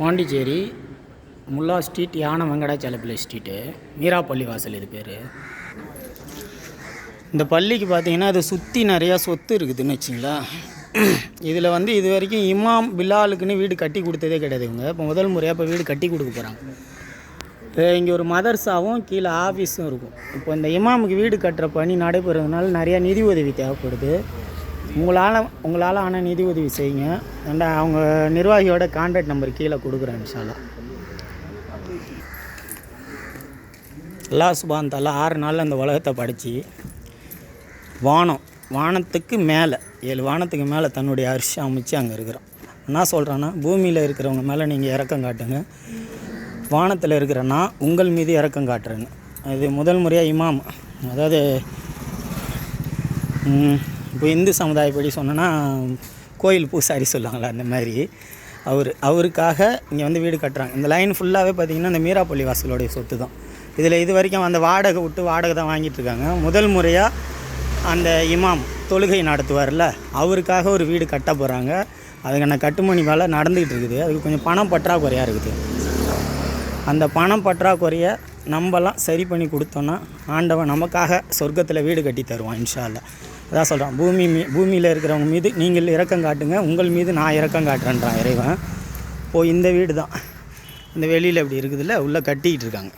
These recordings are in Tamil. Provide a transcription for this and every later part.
பாண்டிச்சேரி முல்லா ஸ்ட்ரீட் யானை வெங்கடாச்சலப்பிள்ளை ஸ்ட்ரீட்டு மீராப்பள்ளி வாசல் இது பேர். இந்த பள்ளிக்கு பார்த்தீங்கன்னா அது சுற்றி நிறையா சொத்து இருக்குதுன்னு வச்சிங்களா. இதில் வந்து இது வரைக்கும் இமாம் பிலாலுக்குன்னு வீடு கட்டி கொடுத்ததே கிடையாது இவங்க. இப்போ முதல் முறையாக இப்போ வீடு கட்டி கொடுக்க போகிறாங்க இங்கே ஒரு மதர்ஸாவும் கீழே ஆஃபீஸும் இருக்கும். இப்போ இந்த இமாமுக்கு வீடு கட்டுற பணி நடைபெறதுனால நிறையா நிதி உதவி தேவைப்படுது. உங்களால் உங்களால் ஆனால் நிதி உதவி செய்யுங்க. அண்ட் அவங்க நிர்வாகியோட கான்டாக்ட் நம்பர் கீழே கொடுக்குறேன் இன்ஷால்லா அல்லா சுபான் தலா ஆறு நாளில் அந்த உலகத்தை படித்து வானம் வானத்துக்கு மேலே ஏழு வானத்துக்கு மேலே தன்னுடைய அரிசி அமைச்சு அங்கே இருக்கிறோம் என்ன சொல்கிறேன்னா பூமியில் இருக்கிறவங்க மேலே நீங்கள் இறக்கம் காட்டுங்க. வானத்தில் இருக்கிற நான் உங்கள் மீது இறக்கம் காட்டுறேன்னு. இது முதல் முறையாக இமாம் அதாவது இப்போ இந்து சமுதாயப்படி சொன்னோன்னா கோயில் பூசாரி சொல்லுவாங்களே அந்த மாதிரி. அவர் அவருக்காக இங்கே வந்து வீடு கட்டுறாங்க. இந்த லைன் ஃபுல்லாகவே பார்த்திங்கன்னா இந்த மீராப்பள்ளி வாசலுடைய சொத்து தான். இதில் இது வரைக்கும் அந்த வாடகை விட்டு வாடகை தான் வாங்கிட்டு இருக்காங்க. முதல் முறையாக அந்த இமாம் தொழுகை நடத்துவார்ல அவருக்காக ஒரு வீடு கட்ட போகிறாங்க அதுக்கான கட்டுமணி வேலை நடந்துக்கிட்டு இருக்குது. அதுக்கு கொஞ்சம் பணம் பற்றாக்குறையாக இருக்குது. அந்த பணம் பற்றாக்குறையை நம்மலாம் சரி பண்ணி கொடுத்தோன்னா ஆண்டவன் நமக்காக சொர்க்கத்தில் வீடு கட்டி தருவான் இன்ஷால்ல அதான் சொல்கிறான் பூமி மீ பூமியில் இருக்கிறவங்க மீது நீங்கள் இரக்கம் காட்டுங்க உங்கள் மீது நான் இறக்கம் காட்டுறேன்றான் இறைவன். இப்போது இந்த வீடு தான் இந்த வெளியில் இப்படி இருக்குதுல்ல உள்ளே கட்டிக்கிட்டு இருக்காங்க.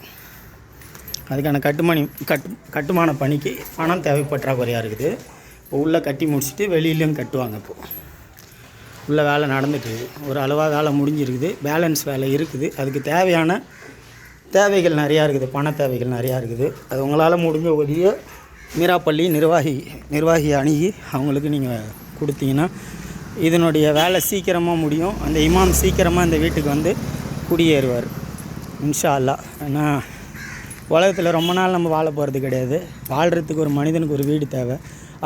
அதுக்கான கட்டுமணி கட்டு கட்டுமான பணிக்கு பணம் தேவை பற்றாக்குறையாக இருக்குது. இப்போ உள்ளே கட்டி முடிச்சுட்டு வெளியிலையும் கட்டுவாங்க இப்போது உள்ள வேலை நடந்துட்டுருக்கு ஒரு அளவாக வேலை முடிஞ்சிருக்குது. பேலன்ஸ் வேலை இருக்குது. அதுக்கு தேவையான தேவைகள் நிறையா இருக்குது. பண தேவைகள் நிறையா இருக்குது. அது உங்களால் முடிஞ்ச உதவியை மீராப்பள்ளி நிர்வாகி நிர்வாகி அணுகி அவங்களுக்கு நீங்கள் கொடுத்தீங்கன்னா இதனுடைய வேலை சீக்கிரமாக முடியும். அந்த இமாம் சீக்கிரமாக இந்த வீட்டுக்கு வந்து குடியேறுவார். இன்ஷா அல்லாஹ் ஏன்னா உலகத்தில் ரொம்ப நாள் நம்ம வாழ போகிறது கிடையாது. வாழ்கிறதுக்கு ஒரு மனிதனுக்கு ஒரு வீடு தேவை.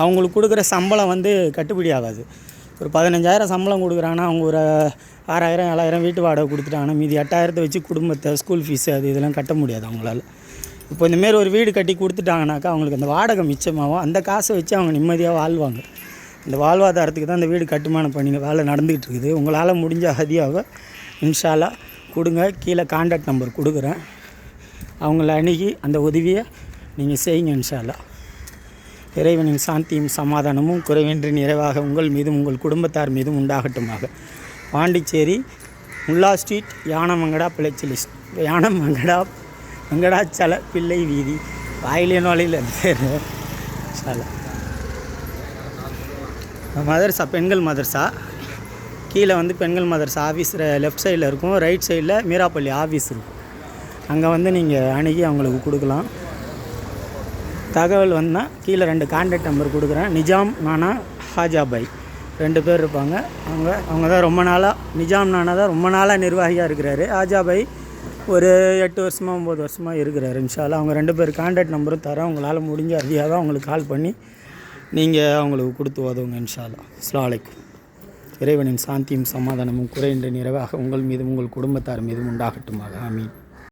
அவங்களுக்கு கொடுக்குற சம்பளம் வந்து கட்டுப்படி ஆகாது. ஒரு பதினஞ்சாயிரம் சம்பளம் கொடுக்குறாங்கன்னா அவங்க ஒரு ஆறாயிரம் ஏழாயிரம் வீட்டு வாடகை கொடுத்துட்டாங்கன்னா மீதி எட்டாயிரத்தை வச்சு குடும்பத்தை ஸ்கூல் ஃபீஸு அது இதெல்லாம் கட்ட முடியாது அவங்களால. இப்போ இந்தமாரி ஒரு வீடு கட்டி கொடுத்துட்டாங்கனாக்கா அவங்களுக்கு அந்த வாடகை மிச்சமாகும். அந்த காசை வச்சு அவங்க நிம்மதியாக வாழ்வாங்க. இந்த வாழ்வாதாரத்துக்கு தான் இந்த வீடு கட்டுமான பண்ணி வேலை நடந்துகிட்டு இருக்குது. உங்களால் முடிஞ்ச ஹதியாக இன்ஷாலாக கொடுங்க. கீழே காண்டாக்ட் நம்பர் கொடுக்குறேன். அவங்கள அணுகி அந்த உதவியை நீங்கள் செய்யுங்க இன்ஷாலா இறைவனின் சாந்தியும் சமாதானமும் குறைவின்றி நிறைவாக உங்கள் மீதும் உங்கள் குடும்பத்தார் மீதும் உண்டாகட்டுமாக. பாண்டிச்சேரி முல்லா ஸ்ட்ரீட் யானமங்கடா பிள்ளைச்சிலி யானமங்கடா வெங்கடாச்சல பிள்ளை வீதி. வாயிலே நோலையில் பேர் இன்ஷால்லா மதர்சா பெண்கள் மதர்சா. கீழே வந்து பெண்கள் மதர்சா ஆஃபீஸ் லெஃப்ட் சைடில் இருக்கும். ரைட் சைடில் மீராப்பள்ளி ஆஃபீஸ் இருக்கும். அங்கே வந்து நீங்கள் அணுகி அவங்களுக்கு கொடுக்கலாம். தகவல் வந்தால் கீழே ரெண்டு கான்டாக்ட் நம்பர் கொடுக்குறேன். நிஜாம் நானா ஹாஜாபாய் ரெண்டு பேர் இருப்பாங்க. அவங்க அவங்க தான் ரொம்ப நாளாக நிஜாம் நானா தான் ரொம்ப நாளாக நிர்வாகியாக இருக்கிறாரு. ஹாஜாபாய் ஒரு எட்டு வருஷமாக ஒம்பது வருஷமாக இருக்கிறாரு இன்ஷால்லா அவங்க ரெண்டு பேர் கான்டாக்ட் நம்பரும் தரேன். உங்களால் முடிஞ்ச தான் அவங்களுக்கு கால் பண்ணி நீங்கள் அவங்களுக்கு கொடுத்து உதவுங்க இன்ஷால்லா அஸ்ஸலாமு இறைவனின் சாந்தியும் சமாதானமும் குறைந்த நிறைவாக உங்கள் மீதும் உங்கள் குடும்பத்தார் மீதும் உண்டாகட்டுமாக. ஆமீன்.